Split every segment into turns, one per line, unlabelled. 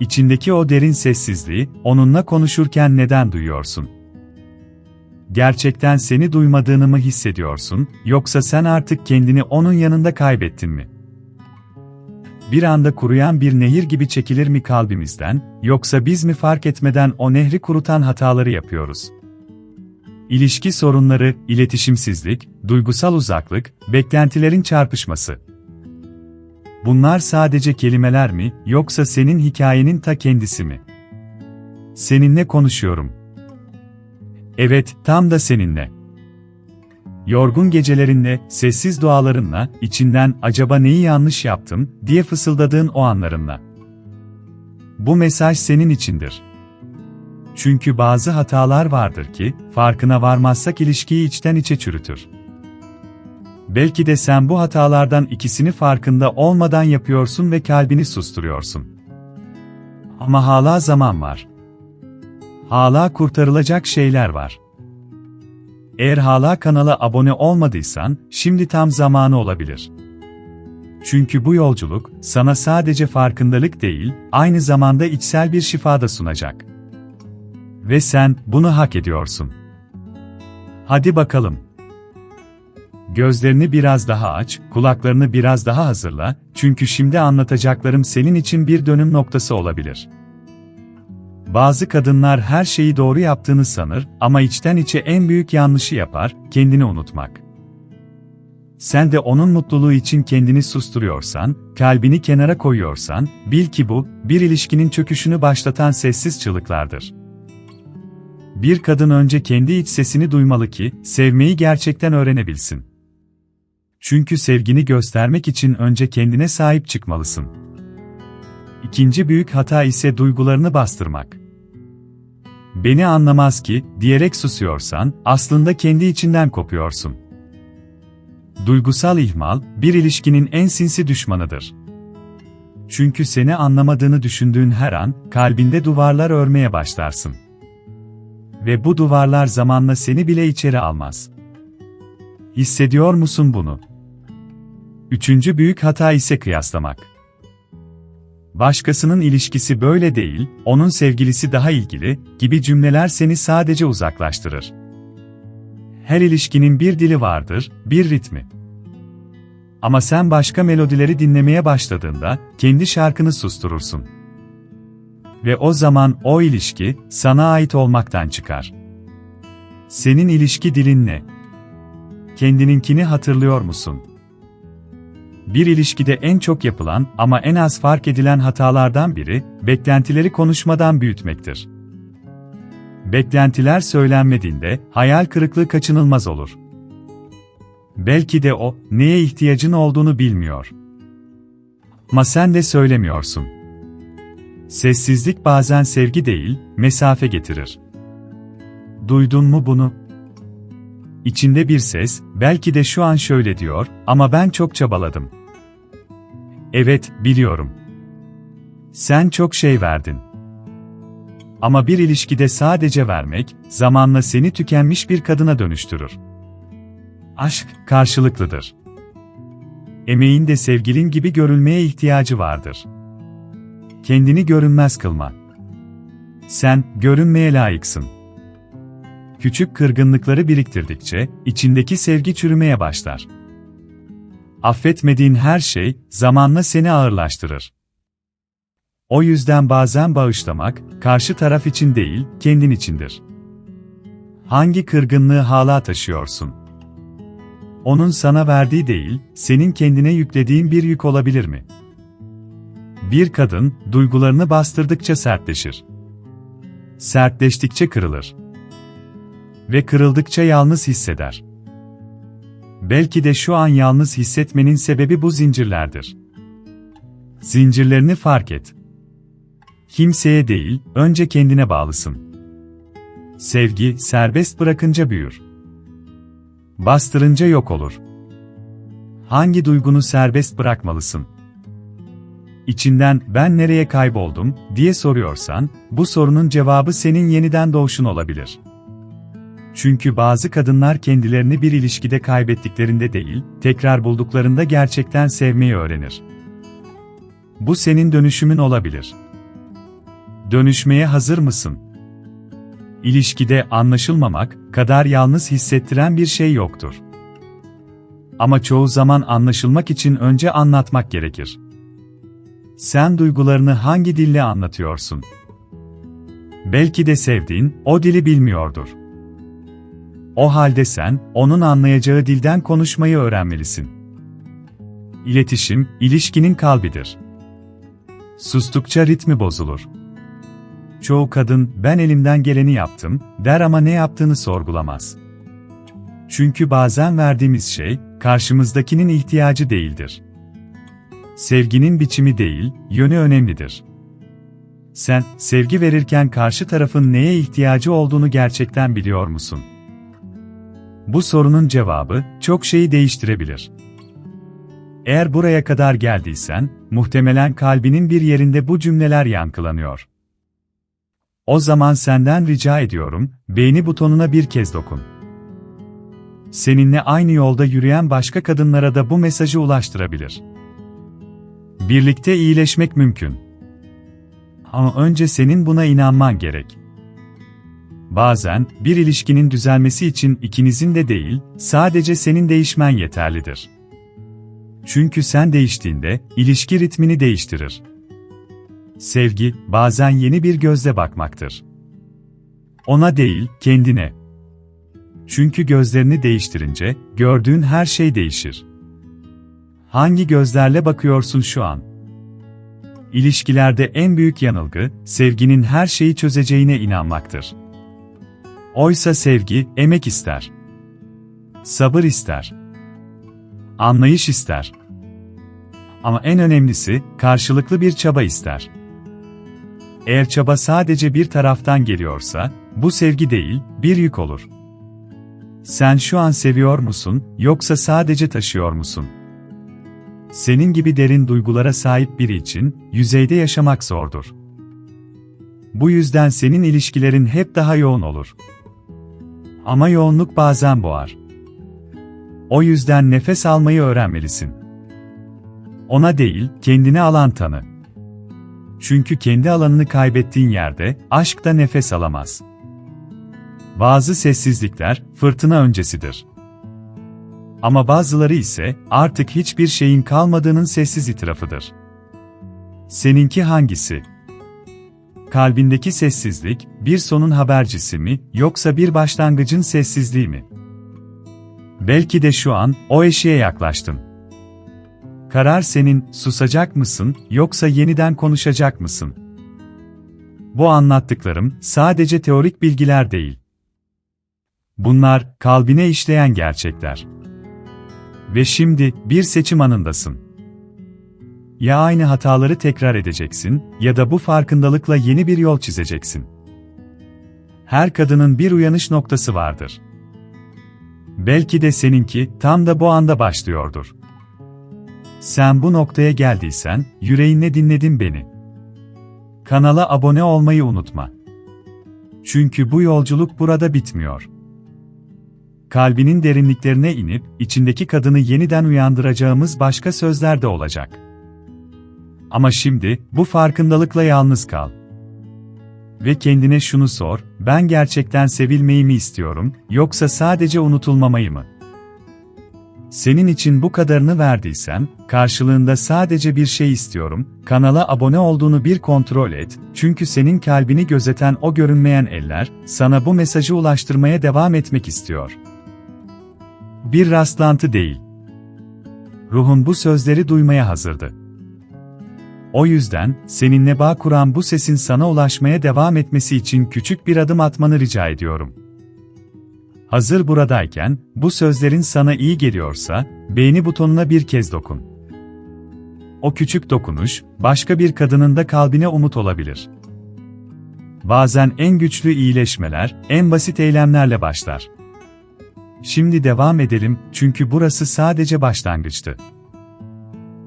içindeki o derin sessizliği, onunla konuşurken neden duyuyorsun? Gerçekten seni duymadığını mı hissediyorsun, yoksa sen artık kendini onun yanında kaybettin mi? Bir anda kuruyan bir nehir gibi çekilir mi kalbimizden, yoksa biz mi fark etmeden o nehri kurutan hataları yapıyoruz? İlişki sorunları, iletişimsizlik, duygusal uzaklık, beklentilerin çarpışması. Bunlar sadece kelimeler mi, yoksa senin hikayenin ta kendisi mi? Seninle konuşuyorum. Evet, tam da seninle. Yorgun gecelerinle, sessiz dualarınla, içinden acaba neyi yanlış yaptım diye fısıldadığın o anlarınla. Bu mesaj senin içindir. Çünkü bazı hatalar vardır ki, farkına varmazsak ilişkiyi içten içe çürütür. Belki de sen bu hatalardan ikisini farkında olmadan yapıyorsun ve kalbini susturuyorsun. Ama hala zaman var. Hala kurtarılacak şeyler var. Eğer hala kanala abone olmadıysan, şimdi tam zamanı olabilir. Çünkü bu yolculuk, sana sadece farkındalık değil, aynı zamanda içsel bir şifa da sunacak. Ve sen, bunu hak ediyorsun. Hadi bakalım. Gözlerini biraz daha aç, kulaklarını biraz daha hazırla, çünkü şimdi anlatacaklarım senin için bir dönüm noktası olabilir. Bazı kadınlar her şeyi doğru yaptığını sanır ama içten içe en büyük yanlışı yapar, kendini unutmak. Sen de onun mutluluğu için kendini susturuyorsan, kalbini kenara koyuyorsan, bil ki bu, bir ilişkinin çöküşünü başlatan sessiz çığlıklardır. Bir kadın önce kendi iç sesini duymalı ki, sevmeyi gerçekten öğrenebilsin. Çünkü sevgini göstermek için önce kendine sahip çıkmalısın. İkinci büyük hata ise duygularını bastırmak. Beni anlamaz ki, diyerek susuyorsan, aslında kendi içinden kopuyorsun. Duygusal ihmal, bir ilişkinin en sinsi düşmanıdır. Çünkü seni anlamadığını düşündüğün her an, kalbinde duvarlar örmeye başlarsın. Ve bu duvarlar zamanla seni bile içeri almaz. Hissediyor musun bunu? Üçüncü büyük hata ise kıyaslamak. Başkasının ilişkisi böyle değil, onun sevgilisi daha ilgili gibi cümleler seni sadece uzaklaştırır. Her ilişkinin bir dili vardır, bir ritmi. Ama sen başka melodileri dinlemeye başladığında kendi şarkını susturursun. Ve o zaman o ilişki sana ait olmaktan çıkar. Senin ilişki dilin ne? Kendininkini hatırlıyor musun? Bir ilişkide en çok yapılan ama en az fark edilen hatalardan biri, beklentileri konuşmadan büyütmektir. Beklentiler söylenmediğinde, hayal kırıklığı kaçınılmaz olur. Belki de o, neye ihtiyacın olduğunu bilmiyor. Ama sen de söylemiyorsun. Sessizlik bazen sevgi değil, mesafe getirir. Duydun mu bunu? İçinde bir ses, belki de şu an şöyle diyor, ama ben çok çabaladım. Evet, biliyorum. Sen çok şey verdin. Ama bir ilişkide sadece vermek, zamanla seni tükenmiş bir kadına dönüştürür. Aşk, karşılıklıdır. Emeğin de sevgilin gibi görülmeye ihtiyacı vardır. Kendini görünmez kılma. Sen, görünmeye layıksın. Küçük kırgınlıkları biriktirdikçe, içindeki sevgi çürümeye başlar. Affetmediğin her şey, zamanla seni ağırlaştırır. O yüzden bazen bağışlamak, karşı taraf için değil, kendin içindir. Hangi kırgınlığı hala taşıyorsun? Onun sana verdiği değil, senin kendine yüklediğin bir yük olabilir mi? Bir kadın, duygularını bastırdıkça sertleşir. Sertleştikçe kırılır. Ve kırıldıkça yalnız hisseder. Belki de şu an yalnız hissetmenin sebebi bu zincirlerdir. Zincirlerini fark et. Kimseye değil, önce kendine bağlısın. Sevgi, serbest bırakınca büyür. Bastırınca yok olur. Hangi duygunu serbest bırakmalısın? İçinden ben nereye kayboldum diye soruyorsan, bu sorunun cevabı senin yeniden doğuşun olabilir. Çünkü bazı kadınlar kendilerini bir ilişkide kaybettiklerinde değil, tekrar bulduklarında gerçekten sevmeyi öğrenir. Bu senin dönüşümün olabilir. Dönüşmeye hazır mısın? İlişkide anlaşılmamak kadar yalnız hissettiren bir şey yoktur. Ama çoğu zaman anlaşılmak için önce anlatmak gerekir. Sen duygularını hangi dille anlatıyorsun? Belki de sevdiğin o dili bilmiyordur. O halde sen onun anlayacağı dilden konuşmayı öğrenmelisin. İletişim, ilişkinin kalbidir. Sustukça ritmi bozulur. Çoğu kadın ben elimden geleni yaptım der ama ne yaptığını sorgulamaz. Çünkü bazen verdiğimiz şey karşımızdakinin ihtiyacı değildir. Sevginin biçimi değil, yönü önemlidir. Sen sevgi verirken karşı tarafın neye ihtiyacı olduğunu gerçekten biliyor musun? Bu sorunun cevabı çok şeyi değiştirebilir. Eğer buraya kadar geldiysen, muhtemelen kalbinin bir yerinde bu cümleler yankılanıyor. O zaman senden rica ediyorum, beğeni butonuna bir kez dokun. Seninle aynı yolda yürüyen başka kadınlara da bu mesajı ulaştırabilir. Birlikte iyileşmek mümkün. Ama önce senin buna inanman gerek. Bazen, bir ilişkinin düzelmesi için ikinizin de değil, sadece senin değişmen yeterlidir. Çünkü sen değiştiğinde, ilişki ritmini değiştirir. Sevgi, bazen yeni bir gözle bakmaktır. Ona değil, kendine. Çünkü gözlerini değiştirince, gördüğün her şey değişir. Hangi gözlerle bakıyorsun şu an? İlişkilerde en büyük yanılgı, sevginin her şeyi çözeceğine inanmaktır. Oysa sevgi, emek ister. Sabır ister. Anlayış ister. Ama en önemlisi, karşılıklı bir çaba ister. Eğer çaba sadece bir taraftan geliyorsa, bu sevgi değil, bir yük olur. Sen şu an seviyor musun, yoksa sadece taşıyor musun? Senin gibi derin duygulara sahip biri için, yüzeyde yaşamak zordur. Bu yüzden senin ilişkilerin hep daha yoğun olur. Ama yoğunluk bazen boğar. O yüzden nefes almayı öğrenmelisin. Ona değil, kendine alan tanı. Çünkü kendi alanını kaybettiğin yerde, aşk da nefes alamaz. Bazı sessizlikler, fırtına öncesidir. Ama bazıları ise, artık hiçbir şeyin kalmadığının sessiz itirafıdır. Seninki hangisi? Kalbindeki sessizlik, bir sonun habercisi mi, yoksa bir başlangıcın sessizliği mi? Belki de şu an, o eşiğe yaklaştın. Karar senin, susacak mısın, yoksa yeniden konuşacak mısın? Bu anlattıklarım, sadece teorik bilgiler değil. Bunlar, kalbine işleyen gerçekler. Ve şimdi, bir seçim anındasın. Ya aynı hataları tekrar edeceksin, ya da bu farkındalıkla yeni bir yol çizeceksin. Her kadının bir uyanış noktası vardır. Belki de seninki, tam da bu anda başlıyordur. Sen bu noktaya geldiysen, yüreğinle dinledin beni. Kanala abone olmayı unutma. Çünkü bu yolculuk burada bitmiyor. Kalbinin derinliklerine inip, içindeki kadını yeniden uyandıracağımız başka sözler de olacak. Ama şimdi, bu farkındalıkla yalnız kal. Ve kendine şunu sor, ben gerçekten sevilmeyi mi istiyorum, yoksa sadece unutulmamayı mı? Senin için bu kadarını verdiysem, karşılığında sadece bir şey istiyorum, kanala abone olduğunu bir kontrol et, çünkü senin kalbini gözeten o görünmeyen eller, sana bu mesajı ulaştırmaya devam etmek istiyor. Bir rastlantı değil. Ruhun bu sözleri duymaya hazırdı. O yüzden, seninle bağ kuran bu sesin sana ulaşmaya devam etmesi için küçük bir adım atmanı rica ediyorum. Hazır buradayken, bu sözlerin sana iyi geliyorsa, beğeni butonuna bir kez dokun. O küçük dokunuş, başka bir kadının da kalbine umut olabilir. Bazen en güçlü iyileşmeler, en basit eylemlerle başlar. Şimdi devam edelim, çünkü burası sadece başlangıçtı.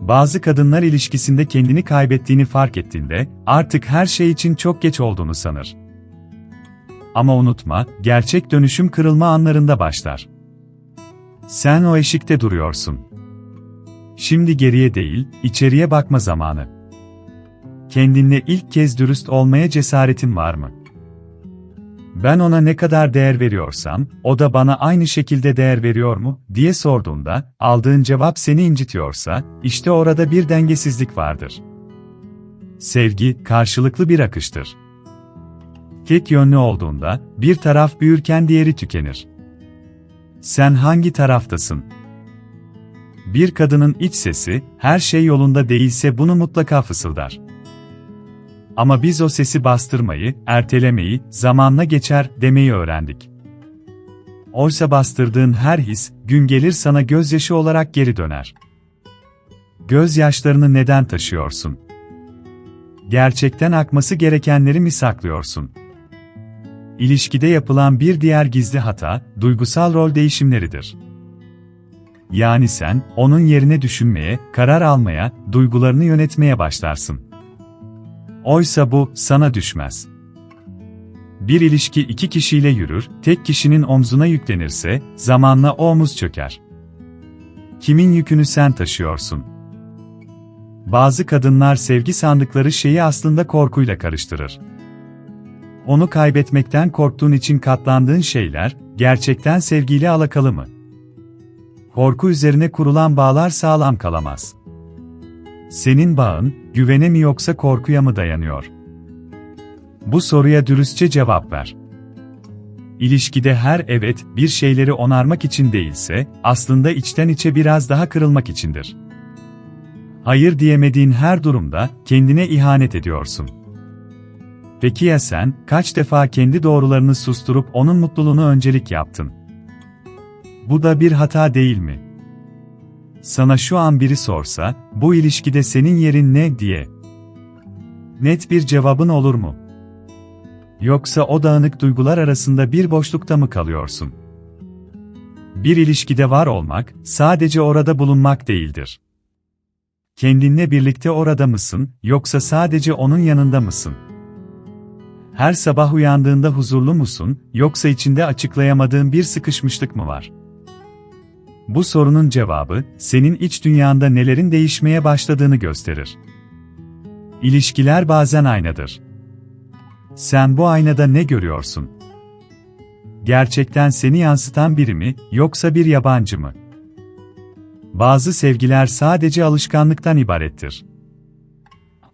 Bazı kadınlar ilişkisinde kendini kaybettiğini fark ettiğinde, artık her şey için çok geç olduğunu sanır. Ama unutma, gerçek dönüşüm kırılma anlarında başlar. Sen o eşikte duruyorsun. Şimdi geriye değil, içeriye bakma zamanı. kendinle ilk kez dürüst olmaya cesaretin var mı? Ben ona ne kadar değer veriyorsam, o da bana aynı şekilde değer veriyor mu, diye sorduğunda, aldığın cevap seni incitiyorsa, işte orada bir dengesizlik vardır. Sevgi, karşılıklı bir akıştır. Tek yönlü olduğunda, bir taraf büyürken diğeri tükenir. Sen hangi taraftasın? Bir kadının iç sesi, her şey yolunda değilse bunu mutlaka fısıldar. Ama biz o sesi bastırmayı, ertelemeyi, zamanla geçer demeyi öğrendik. Oysa bastırdığın her his, gün gelir sana gözyaşı olarak geri döner. Gözyaşlarını neden taşıyorsun? Gerçekten akması gerekenleri mi saklıyorsun? İlişkide yapılan bir diğer gizli hata, duygusal rol değişimleridir. Yani sen, onun yerine düşünmeye, karar almaya, duygularını yönetmeye başlarsın. Oysa bu, sana düşmez. Bir ilişki iki kişiyle yürür, tek kişinin omzuna yüklenirse, zamanla o omuz çöker. Kimin yükünü sen taşıyorsun? Bazı kadınlar sevgi sandıkları şeyi aslında korkuyla karıştırır. Onu kaybetmekten korktuğun için katlandığın şeyler, gerçekten sevgiyle alakalı mı? Korku üzerine kurulan bağlar sağlam kalamaz. Senin bağın, güvene mi yoksa korkuya mı dayanıyor? Bu soruya dürüstçe cevap ver. İlişkide her evet bir şeyleri onarmak için değilse, aslında içten içe biraz daha kırılmak içindir. Hayır diyemediğin her durumda kendine ihanet ediyorsun. Peki ya sen, kaç defa kendi doğrularını susturup onun mutluluğunu öncelik yaptın? Bu da bir hata değil mi? Sana şu an biri sorsa, bu ilişkide senin yerin ne diye. Net bir cevabın olur mu? Yoksa o dağınık duygular arasında bir boşlukta mı kalıyorsun? Bir ilişkide var olmak, sadece orada bulunmak değildir. Kendinle birlikte orada mısın, yoksa sadece onun yanında mısın? Her sabah uyandığında huzurlu musun, yoksa içinde açıklayamadığın bir sıkışmışlık mı var? Bu sorunun cevabı, senin iç dünyanda nelerin değişmeye başladığını gösterir. İlişkiler bazen aynadır. Sen bu aynada ne görüyorsun? Gerçekten seni yansıtan biri mi, yoksa bir yabancı mı? Bazı sevgiler sadece alışkanlıktan ibarettir.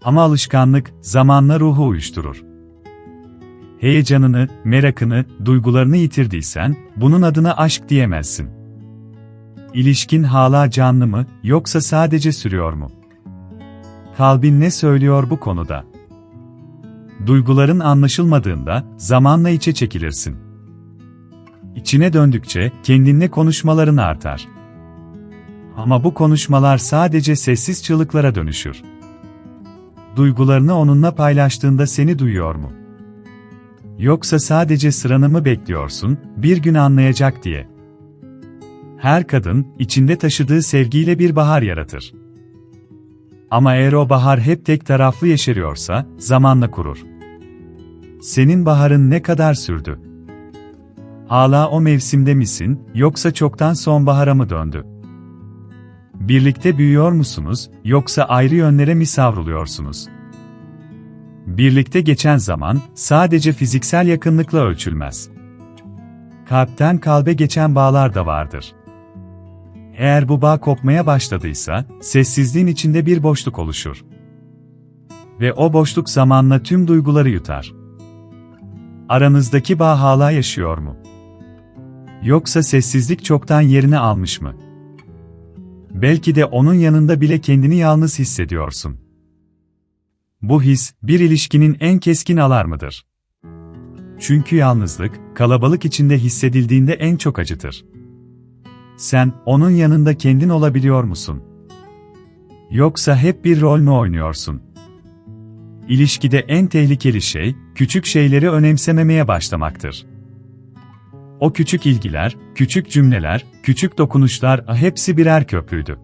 Ama alışkanlık, zamanla ruhu uyuşturur. Heyecanını, merakını, duygularını yitirdiysen, bunun adına aşk diyemezsin. İlişkin hala canlı mı, yoksa sadece sürüyor mu? Kalbin ne söylüyor bu konuda? Duyguların anlaşılmadığında, zamanla içe çekilirsin. İçine döndükçe, kendinle konuşmaların artar. Ama bu konuşmalar sadece sessiz çığlıklara dönüşür. Duygularını onunla paylaştığında seni duyuyor mu? Yoksa sadece sıranı mı bekliyorsun, bir gün anlayacak diye. Her kadın, içinde taşıdığı sevgiyle bir bahar yaratır. Ama eğer o bahar hep tek taraflı yeşeriyorsa, zamanla kurur. Senin baharın ne kadar sürdü? Hala o mevsimde misin, yoksa çoktan sonbahara mı döndü? Birlikte büyüyor musunuz, yoksa ayrı yönlere mi savruluyorsunuz? Birlikte geçen zaman, sadece fiziksel yakınlıkla ölçülmez. Kalpten kalbe geçen bağlar da vardır. Eğer bu bağ kopmaya başladıysa, sessizliğin içinde bir boşluk oluşur. Ve o boşluk zamanla tüm duyguları yutar. Aranızdaki bağ hala yaşıyor mu? Yoksa sessizlik çoktan yerini almış mı? Belki de onun yanında bile kendini yalnız hissediyorsun. Bu his, bir ilişkinin en keskin alarmıdır. Çünkü yalnızlık, kalabalık içinde hissedildiğinde en çok acıtır. Sen, onun yanında kendin olabiliyor musun? Yoksa hep bir rol mü oynuyorsun? İlişkide en tehlikeli şey, küçük şeyleri önemsememeye başlamaktır. O küçük ilgiler, küçük cümleler, küçük dokunuşlar hepsi birer köprüydü.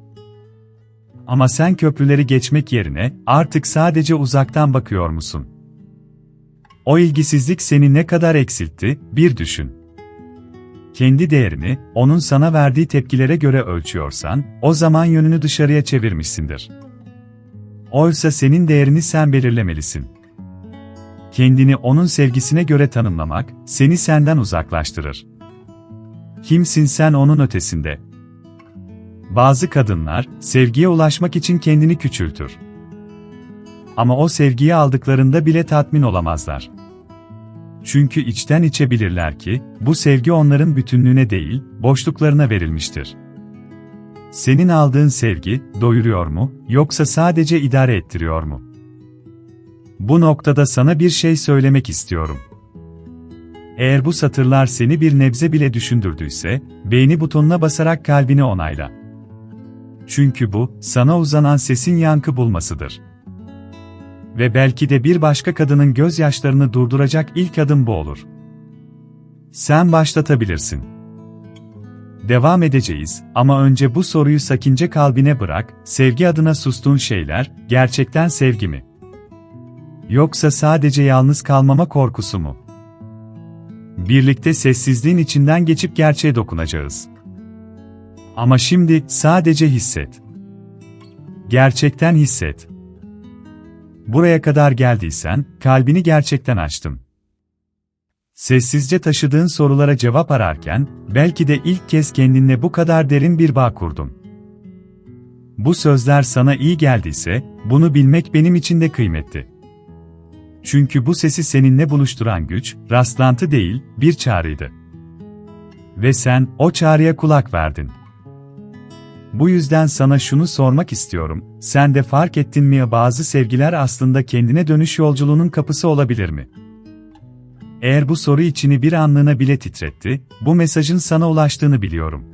Ama sen köprüleri geçmek yerine artık sadece uzaktan bakıyor musun? O ilgisizlik seni ne kadar eksiltti, bir düşün. Kendi değerini, onun sana verdiği tepkilere göre ölçüyorsan, o zaman yönünü dışarıya çevirmişsindir. Oysa senin değerini sen belirlemelisin. Kendini onun sevgisine göre tanımlamak, seni senden uzaklaştırır. Kimsin sen onun ötesinde? Bazı kadınlar, sevgiye ulaşmak için kendini küçültür. Ama o sevgiyi aldıklarında bile tatmin olamazlar. Çünkü içten içe bilirler ki, bu sevgi onların bütünlüğüne değil, boşluklarına verilmiştir. Senin aldığın sevgi, doyuruyor mu, yoksa sadece idare ettiriyor mu? Bu noktada sana bir şey söylemek istiyorum. Eğer bu satırlar seni bir nebze bile düşündürdüyse, beğeni butonuna basarak kalbini onayla. Çünkü bu, sana uzanan sesin yankı bulmasıdır. Ve belki de bir başka kadının gözyaşlarını durduracak ilk adım bu olur. Sen başlatabilirsin. Devam edeceğiz ama önce bu soruyu sakince kalbine bırak, sevgi adına sustuğun şeyler, gerçekten sevgi mi? Yoksa sadece yalnız kalmama korkusu mu? Birlikte sessizliğin içinden geçip gerçeğe dokunacağız. Ama şimdi sadece hisset. Gerçekten hisset. Buraya kadar geldiysen, kalbini gerçekten açtım. Sessizce taşıdığın sorulara cevap ararken, belki de ilk kez kendinle bu kadar derin bir bağ kurdun. Bu sözler sana iyi geldiyse, bunu bilmek benim için de kıymetli. Çünkü bu sesi seninle buluşturan güç, rastlantı değil, bir çağrıydı. Ve sen, o çağrıya kulak verdin. Bu yüzden sana şunu sormak istiyorum, sen de fark ettin mi bazı sevgiler aslında kendine dönüş yolculuğunun kapısı olabilir mi? Eğer bu soru içini bir anlığına bile titretti, bu mesajın sana ulaştığını biliyorum.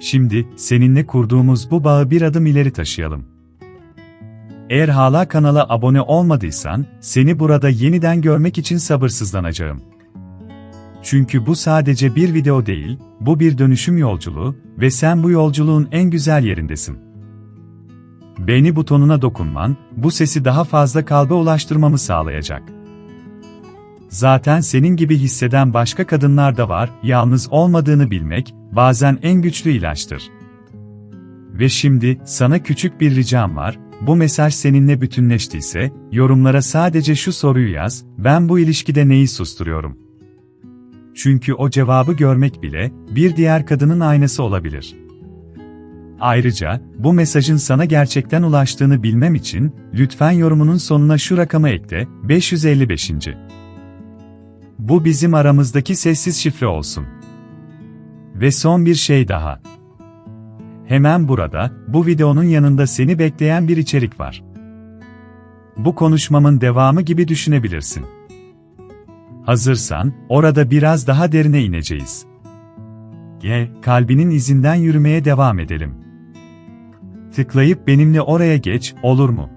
Şimdi, seninle kurduğumuz bu bağı bir adım ileri taşıyalım. Eğer hala kanala abone olmadıysan, seni burada yeniden görmek için sabırsızlanacağım. Çünkü bu sadece bir video değil, bu bir dönüşüm yolculuğu ve sen bu yolculuğun en güzel yerindesin. Beğeni butonuna dokunman, bu sesi daha fazla kalbe ulaştırmamı sağlayacak. Zaten senin gibi hisseden başka kadınlar da var, yalnız olmadığını bilmek, bazen en güçlü ilaçtır. Ve şimdi, sana küçük bir ricam var, bu mesaj seninle bütünleştiyse, yorumlara sadece şu soruyu yaz, ben bu ilişkide neyi susturuyorum? Çünkü o cevabı görmek bile, bir diğer kadının aynası olabilir. Ayrıca, bu mesajın sana gerçekten ulaştığını bilmem için, lütfen yorumunun sonuna şu rakamı ekle, 555. Bu bizim aramızdaki sessiz şifre olsun. Ve son bir şey daha. Hemen burada, bu videonun yanında seni bekleyen bir içerik var. Bu konuşmamın devamı gibi düşünebilirsin. Hazırsan, orada biraz daha derine ineceğiz. Gel, kalbinin izinden yürümeye devam edelim. Tıklayıp benimle oraya geç, olur mu?